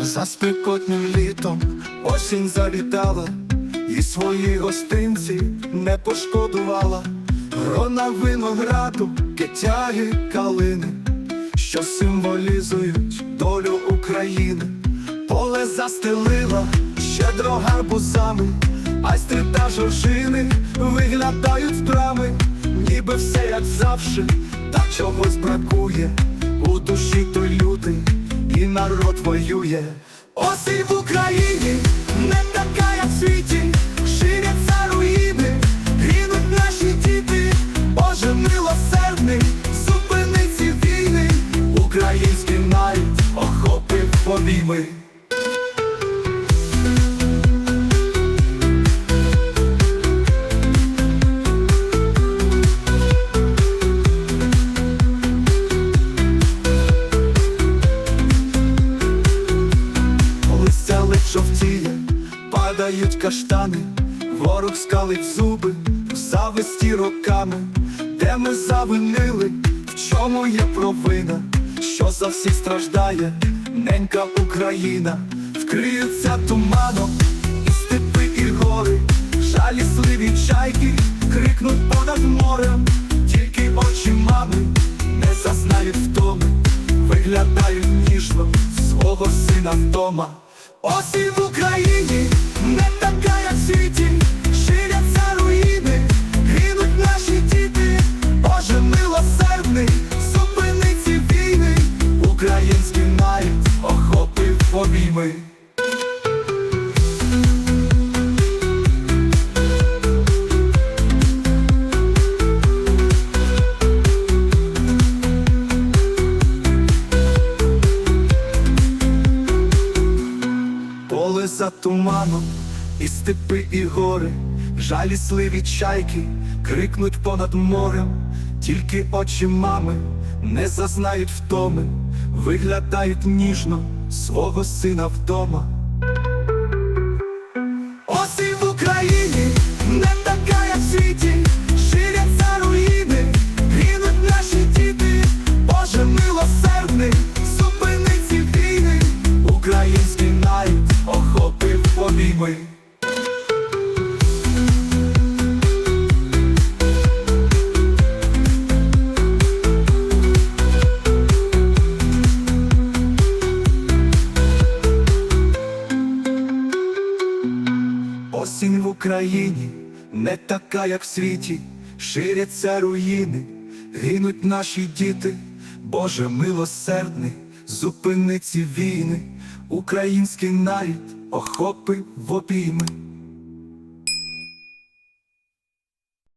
За спекотним літом осінь завітала, і свої гостинці не пошкодувала. Грона винограду, китяги, калини, що символізують долю України. Поле застелила щедро гарбузами, айстри та жоржини виглядають з брами, ніби все як завжди, та чогось бракує. У душі той лютий, і народ воює. оси в Україні не така, як в світі, ширяться руїни, гинуть наші діти, Боже милосердний, зупини ці війни, український нарід охопив обійми. Жовтіє, падають каштани, ворог скалить зуби, в зависті роками, де ми завинили, в чому є провина, що за всіх страждає, ненька Україна, вкриються туманом, і степи, і гори, жалісливі чайки, крикнуть понад морем, тільки очі мами не зазнають втоми, виглядають ніжно свого сина вдома. Осінь в Україні не така, як світі, За туманом, і степи, і гори, жалісливі чайки крикнуть понад морем, тільки очі мами не зазнають втоми, виглядають ніжно свого сина вдома. Обійми. Осінь в Україні не така, як в світі, ширяться руїни, гинуть наші діти, Боже милосердний, зупини ці війни, український нарід охопив в обійми.